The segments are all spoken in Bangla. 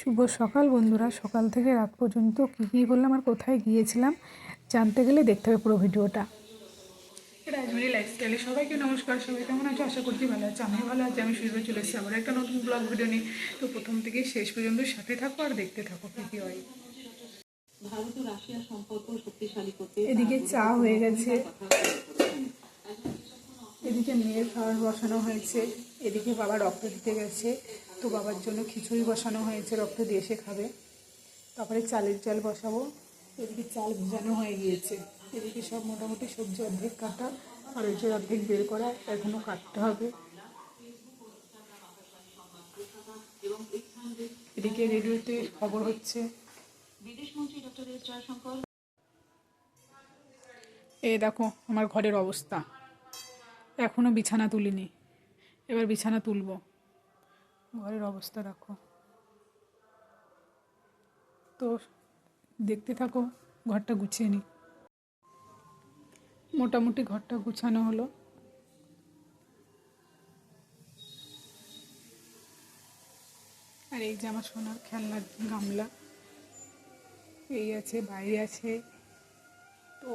শুভ সকাল বন্ধুরা। সকাল থেকে রাত পর্যন্ত কী কী করলাম আর কোথায় গিয়েছিলাম জানতে গেলে দেখতে হবে পুরো ভিডিওটা। রাজবাড়ি লাইফস্টাইলে সবাইকে নমস্কার সবাই কেমন আছো? আশা করছি ভালো আছে। আমি ভালো আছি আমি শুরু চলে এসেছি আবার একটা নতুন ব্লগ ভিডিও নিয়ে। তো প্রথম থেকে শেষ পর্যন্ত সাথে থাকো আর দেখতে থাকো কী কী হয়। ভারত ও রাশিয়ার সম্পর্ক শক্তিশালী করতে এদিকে চা হয়ে গেছে। এদিকে মেয়ের খাবার বসানো হয়েছে। এদিকে বাবা রক্ত দিতে গেছে। তো বাবার জন্য খিচুড়ি বসানো হয়েছে, রক্ত দিয়ে সে খাবে। তারপরে চালের জল বসাবো। এদিকে চাল ভেজানো হয়ে গিয়েছে। এদিকে সব মোটামুটি সবজি অর্ধেক কাটা, আর ওই অর্ধেক বের করা এখনও কাটতে হবে। এদিকে রেডিওতে খবর হচ্ছে। এই দেখো, আমার ঘরের অবস্থা। এখনও বিছানা তুলিনি। এবার বিছানা তুলবো। ঘরের অবস্থা দেখো। তো দেখতে থাকো, ঘরটা গুছিয়ে নিই। মোটামুটি ঘরটা গুছানো হলো। আর এই আমার সোনার খেলনার গামলা, এই আছে, বাইরে আছে। তো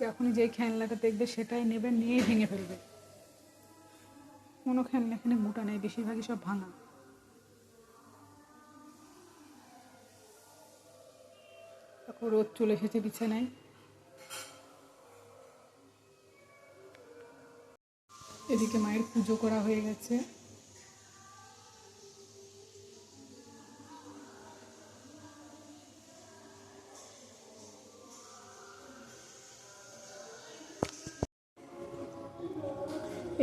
যখন যে খেলনাটা দেখবে, সেটাই নেবে, নিয়েই ভেঙে ফেলবে। কোনো খেলনা এখানে মোটা নেই, বেশিরভাগই সব ভাঙা। রোদ চলে এসেছে বিছানায়। এদিকে মায়ের পুজো করা হয়ে গেছে।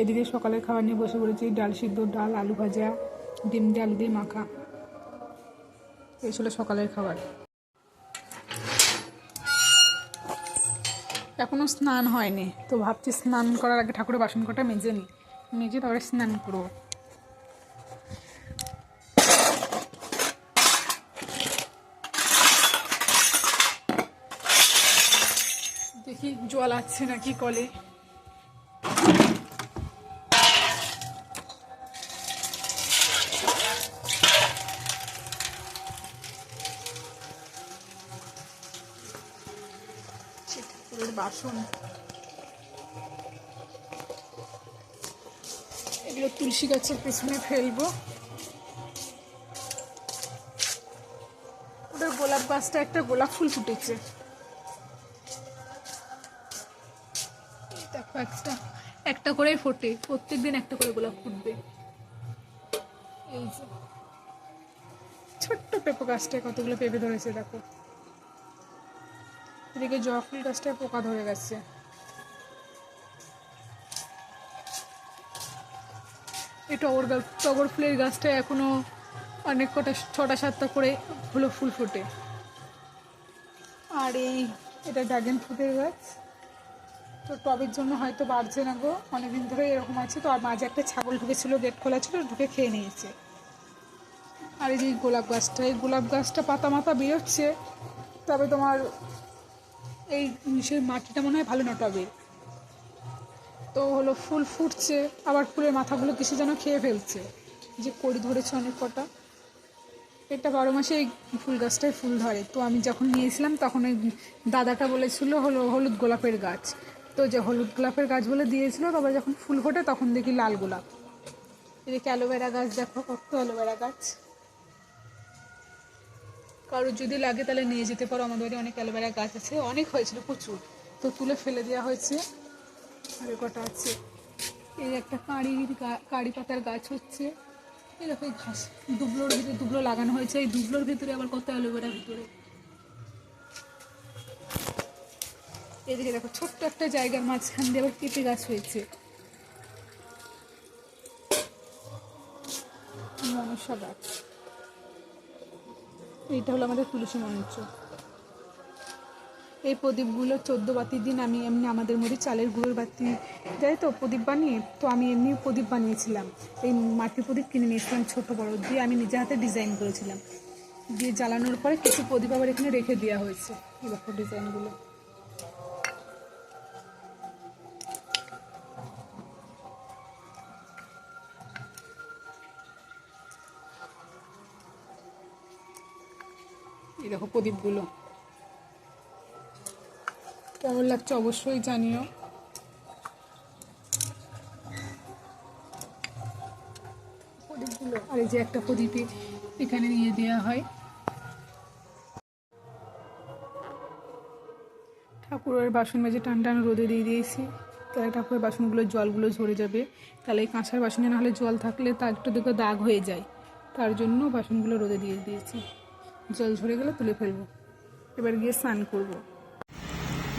এদিকে সকালের খাবার নিয়ে বসে পড়েছি, ডাল সিদ্ধ, ডাল, আলু ভাজা, ডিম দিয়ে আলু দিয়ে মাখা। এই ছিল সকালের খাবার। এখনও স্নান হয়নি। তো ভাবছি স্নান করার আগে ঠাকুরের বাসন কটা মেজে নিই। মেজে তারপরে স্নান করব। দেখি জল আছে নাকি কলে। বাসন এগুলো তুলসী গাছের পেছনে ফেলব। ওদের গোলাপ গাছটা একটা গোলাপ ফুল ফুটেছে। দেখো একটা একটা করেই ফোটে, প্রত্যেকদিন একটা করে গোলাপ ফুটবে। এই যে, ছোট্ট পেঁপো গাছটায় কতগুলো পেঁপে ধরেছে দেখো। এদিকে জবা ফুল গাছটায় পোকা ধরে গেছে। এই টগর গাছ, টগর ফুলের গাছটা এখনও অনেক কটা, ছটা, সাতটা করে হলো ফুল ফোটে। আর এই, এটা ড্রাগন ফ্রুটের গাছ। তো টবের জন্য হয়তো বাড়ছে না গো, অনেকদিন ধরে এরকম আছে। তো আর মাঝে একটা ছাগল ঢুকেছিল, গেট খোলা ছিল, ঢুকে খেয়ে নিয়েছে। আর এই যে গোলাপ গাছটা এই গোলাপ গাছটা পাতা মাথা বেরোচ্ছে, তবে তোমার এই সেই মাটিটা মনে হয় ভালো না তো হলো ফুল ফুটছে, আবার ফুলের মাথাগুলো কিছু যেন খেয়ে ফেলছে। যে কড়ি ধরেছে অনেক কটা। এটা বারো মাসে এই ফুল গাছটায় ফুল ধরে। তো আমি যখন নিয়েছিলাম তখন ওই দাদাটা বলেছিল হলো হলুদ গোলাপের গাছ। তো যে হলুদ গোলাপের গাছ বলে দিয়েছিল, তবে যখন ফুল ফোটে তখন দেখি লাল গোলাপ। এদিকে অ্যালোভেরা গাছ দেখো, কত অ্যালোভেরা গাছ। কারোর যদি লাগে তাহলে নিয়ে যেতে পারো। আমাদের বাড়ি অনেক অ্যালোভেরা গাছ আছে। অনেক হয়েছিল প্রচুর। তো তুলে ফেলে দেওয়া হয়েছে। আর কটা আছে। এই একটা কাঁড়ির কাঁড়ি পাতার গাছ হচ্ছে। এরকম ঘাস। দুবলোর ভিতরে দুবলো লাগানো হয়েছে। এই দুবলোর ভিতরে আবার কত অ্যালোভেরা ভিতরে। এদিকে দেখো, ছোট্ট একটা জায়গার মাঝখান দিয়ে আবার পেঁপে গাছ হয়েছে। মনসা গাছ। এইটা হলো আমাদের তুলসী মঞ্চ। এই প্রদীপগুলো চোদ্দ বাতির দিন আমি এমনি আমাদের মধ্যে চালের গুঁড়োর বাতি যাই তো প্রদীপ বানিয়ে, তো আমি এমনি প্রদীপ বানিয়েছিলাম। এই মাটির প্রদীপ কিনে নিয়েছিলাম ছোটো বড়ো দিয়ে আমি নিজে হাতে ডিজাইন করেছিলাম। দিয়ে জ্বালানোর পরে কিছু প্রদীপ আবার এখানে রেখে দেওয়া হয়েছে দেখো ডিজাইনগুলো এই দেখো প্রদীপগুলো। কেমন লাগছে অবশ্যই জানিও। প্রদীপগুলো আর এই যে একটা প্রদীপে এখানে নিয়ে দেওয়া হয়। ঠাকুরের বাসন মেজে টান টান রোদে দিয়ে দিয়েছি। তাহলে ঠাকুরের বাসনগুলোর জলগুলো ঝরে যাবে। তাহলে এই কাঁসার বাসনে নাহলে জল থাকলে তা একটু দেখে দাগ হয়ে যায়। তার জন্য বাসনগুলো রোদে দিয়ে দিয়েছি। জল ঝরে গেলে তুলে ফেলব। এবার গিয়ে স্নান করব।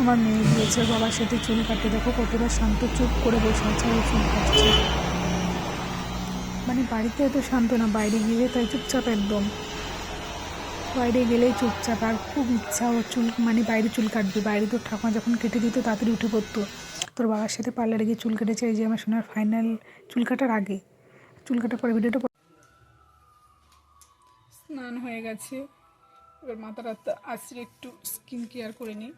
আমার মেয়ে গিয়েছে বাবার সাথে চুল কাটতে। দেখো কতটা শান্ত চুপ করে বসে আছে আর চুল কাটছে। মানে বাড়িতে এত শান্ত না বাইরে গিয়ে তাই চুপচাপ একদম। বাইরে গেলেই চুপচাপ আর খুব ইচ্ছা ওর চুল মানে বাইরে চুল কাটবে। বাইরে তোর ঠাকুমা যখন কেটে দিত তাড়াতাড়ি উঠে পড়তো। তোর বাবার সাথে পার্লারে গিয়ে চুল কেটেছে এই যে আমার সোনার ফাইনাল চুল কাটার আগে। চুল কাটার পরে ভিডিওটা স্নান হয়ে গেছে। এবার মাথা রাত আজকে একটু স্কিন কেয়ার করে নিই।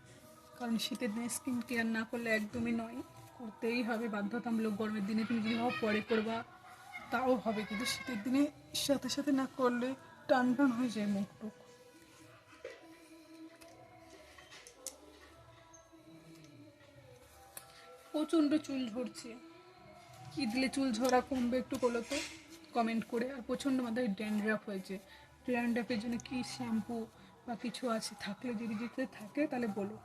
কারণ শীতের দিনে স্কিন কেয়ার না করলে একদমই নয়। করতেই হবে বাধ্যতামূলক। গরমের দিনে তুমি যদি পরে করবা তাও হবে। কিন্তু শীতের দিনে সাথে সাথে না করলে টান টান হয়ে যায় মুখ টুক। প্রচণ্ড চুল ঝরছে। কি দিলে চুল ঝরা কমবে একটু বলো তো? কমেন্ট করে। আর প্রচণ্ড মাথায় ড্যান্ড্রাফ হয়েছে। ড্যান্ড্রাফের জন্য কি শ্যাম্পু বা কিছু আছে? থাকলে যদি যেতে থাকে, তাহলে বলো।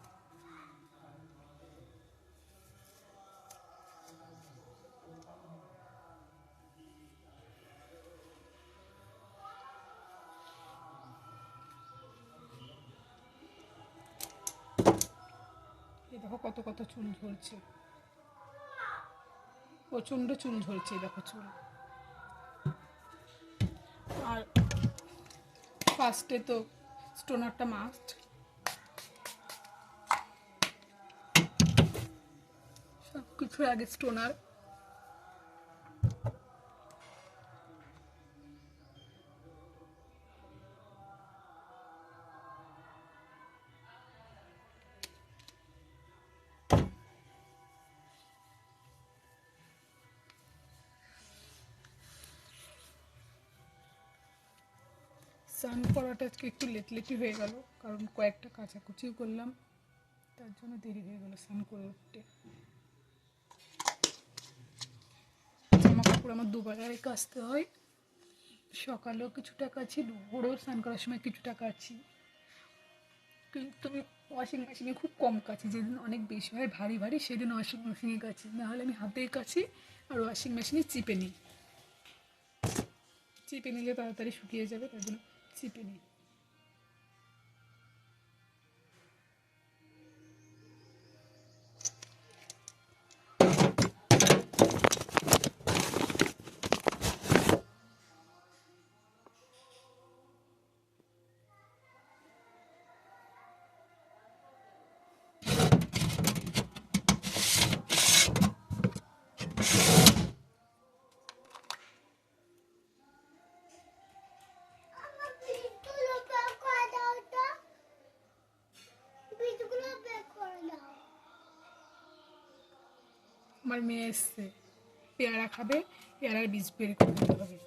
দেখো কত কত চুল ঝরছে। প্রচণ্ড চুল ঝরছে দেখো চুল। ফার্স্টে তো স্টোনারটা মাস্ট সব কিছুর আগে স্টোনার স্নান করাটা আজকে একটু লেট লেটই হয়ে গেল, কারণ কয়েকটা কাচাকুচিও করলাম, তার জন্য দেরি হয়ে গেল স্নান করে উঠতে। জামা কাপড় আমার দুবারে কাচতে হয়, সকালেও কিছুটা কাছি দুপুরেও স্নান করার সময় কিছুটা কাছি কিন্তু আমি ওয়াশিং মেশিনে খুব কম কাছি যেদিন অনেক বেশি হয়, ভারী ভারী, সেদিন ওয়াশিং মেশিনে কাছি নাহলে আমি হাতেই কাছি আর ওয়াশিং মেশিনে চিপে নিই। চিপে নিলে তাড়াতাড়ি শুকিয়ে যাবে, তার জন্য চিপে নিই আমার মেয়ে এসছে। পেয়ারা খাবে, পেয়ারার বীজ বের করে হবে।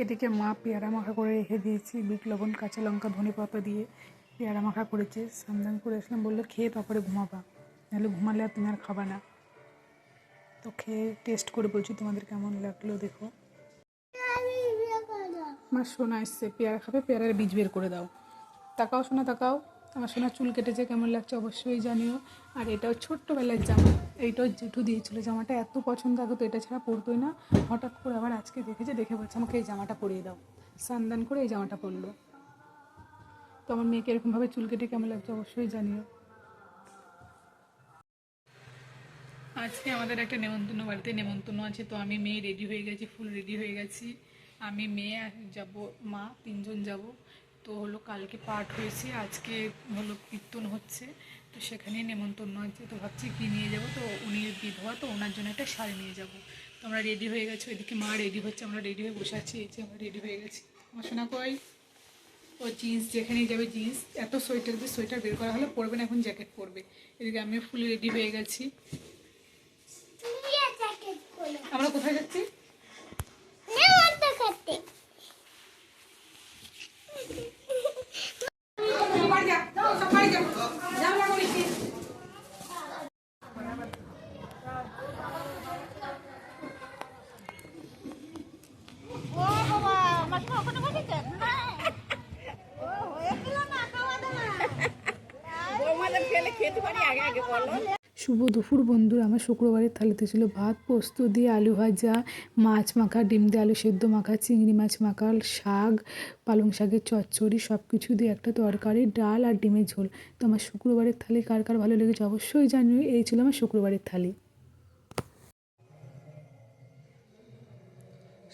এদিকে মা পেয়ারা মাখা করে রেখে দিয়েছি, বিট, লবণ, কাঁচা লঙ্কা, ধনে পাতা দিয়ে পেয়ারা মাখা করেছে। সামদান করে আসলাম বলল, খেয়ে তারপরে ঘুমাবা, নাহলে ঘুমালে আর তুমি আর খাবা না। তো খেয়ে টেস্ট করে বলছি তোমাদের কেমন লাগল, দেখো। আমার সোনা এসছে, পেয়ারা খাবে, পেয়ারার বীজ বের করে দাও। তাকাও শোনা তাকাও। আমার সোনা চুল কেটেছে কেমন লাগছে অবশ্যই জানিও। আর এটাও ছোট্টবেলার জামা, এইটাও জেঠু দিয়েছিল। জামাটা এত পছন্দ, আগে তো এটা ছাড়া পরতোই না। হঠাৎ করে আবার আজকে দেখেছে, দেখে বলছে, আমাকে এই জামাটা পরিয়ে দাও। সান্দান করে এই জামাটা পরলো। তো আমার মেয়েকে এরকমভাবে চুল কেটে কেমন লাগছে অবশ্যই জানিও। আজকে আমাদের একটা নেমন্তন্ন, বাড়িতে নেমন্তন্ন আছে। তো আমি মেয়ে রেডি হয়ে গেছি ফুল রেডি হয়ে গেছি। আমি মেয়ে যাব, মা তিনজন যাব। তো হলো কালকে পাঠ হয়েছে, আজকে হলো কীর্তন হচ্ছে, তো সেখানে নেমন্তন্ন আছে, তো ভাবছি কী নিয়ে যাব, তো উনি বিধবা তো ওনার জন্য একটা শাড়ি নিয়ে যাব। তো আমরা রেডি হয়ে গেছি, ওইদিকে মা রেডি হচ্ছে, আমরা রেডি হয়ে বসে আছি, এই যে আমরা রেডি হয়ে গেছি। শোনা কই ও জিন্স যেখানেই যাবে জিন্স এত সোয়েটার দিয়ে সোয়েটার বের করা হলে পরবে না, এখন জ্যাকেট পরবে। এদিকে আমিও ফুল রেডি হয়ে গেছি তুমি জ্যাকেট পরে আমরা কোথায় যাচ্ছি শুভ দুপুর বন্ধুরা, আমার শুক্রবারের থালিতে ছিল ভাত, পোস্ত দিয়ে আলু ভাজা, মাছ মাখা, ডিম দিয়ে আলু সেদ্ধ মাখা, চিংড়ি মাছ মাখা, শাক, পালং শাকের চচ্চড়ি সব কিছু দিয়ে একটা তরকারি, ডাল আর ডিমের ঝোল। তো আমার শুক্রবারের থালি কার কার ভালো লেগেছে অবশ্যই জানিও, এই ছিল আমার শুক্রবারের থালি।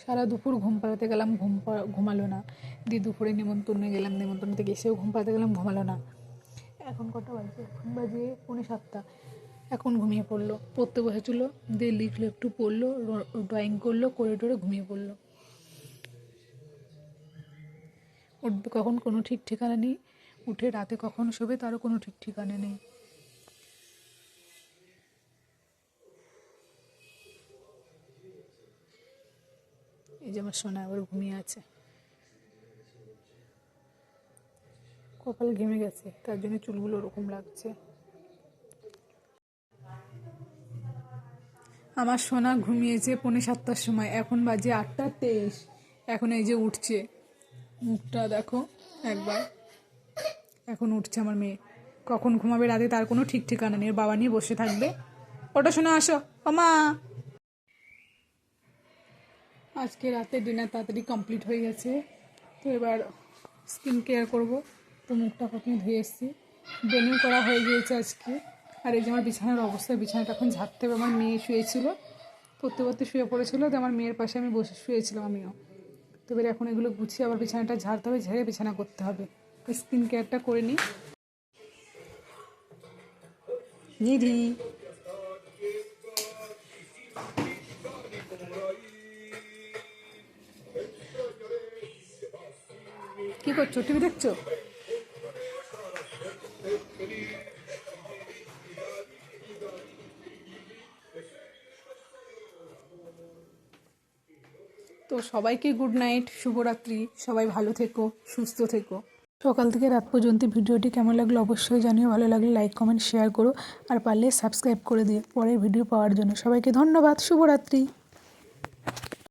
সারা দুপুর ঘুম পাড়াতে গেলাম, ঘুম ঘুমালো না। দিয়ে দুপুরে নিমন্ত্রণে গেলাম, নিমন্ত্রণ থেকে এসেও ঘুম পাড়াতে গেলাম, ঘুমালো না। এখন কটা বাজে, এখন বাজে পৌনে সাতটা। এখন ঘুমিয়ে পড়ল। পড়তে বসেছিল, দিয়ে লিখলো একটু পড়ল ড্রয়িং করল করে টোরে ঘুমিয়ে পড়ল। উঠবে কখন কোনো ঠিক ঠিকানা নেই। উঠে রাতে কখন শোবে তারও কোনো ঠিক ঠিকানা নেই। এই যে আমার সোনা আবার ঘুমিয়ে আছে। কপাল ঘেমে গেছে, তার জন্য চুলগুলো ওরকম লাগছে। আমার সোনা ঘুমিয়েছে পৌনে সাতটার সময়, এখন বাজে আটটা তেইশ, এখন এই যে উঠছে। মুখটা দেখো একবার, এখন উঠছে আমার মেয়ে। কখন ঘুমাবে রাতে তার কোনো ঠিক ঠিকানা নেই বাবা নিয়ে বসে থাকবে। ওটা শোনা আসো। মা! আজকে রাতে ডিনার তাড়াতাড়ি কমপ্লিট হয়ে গেছে, তো এবার স্কিন কেয়ার করব। তো মুখটা প্রথমে ধুয়ে এসেছি। বেনিং করা হয়ে গিয়েছে আজকে। আর এই যে আমার বিছানার অবস্থা, বিছানাটা এখন ঝাড়তে হবে। আমার মেয়ে শুয়েছিল পড়তে পড়তে শুয়ে পড়েছিল, তো আমার মেয়ের পাশে আমি বসে শুয়েছিলাম আমিও। তো এবার এখন এগুলো গুছিয়ে আবার বিছানাটা ঝাড়তে হবে, ঝেড়ে বিছানা করতে হবে। স্কিন কেয়ারটা করে নিই। নিধি। কি করছ? টিভি দেখছ? তো সবাইকে গুড নাইট শুভরাত্রি, সবাই ভালো থেকো, সুস্থ থেকো। সকাল থেকে রাত পর্যন্ত ভিডিওটি কেমন লাগল অবশ্যই জানিও, ভালো লাগলে লাইক কমেন্ট শেয়ার করো, আর পারলে সাবস্ক্রাইব করে দিও। পরের ভিডিও পাওয়ার জন্য সবাইকে ধন্যবাদ, শুভরাত্রি।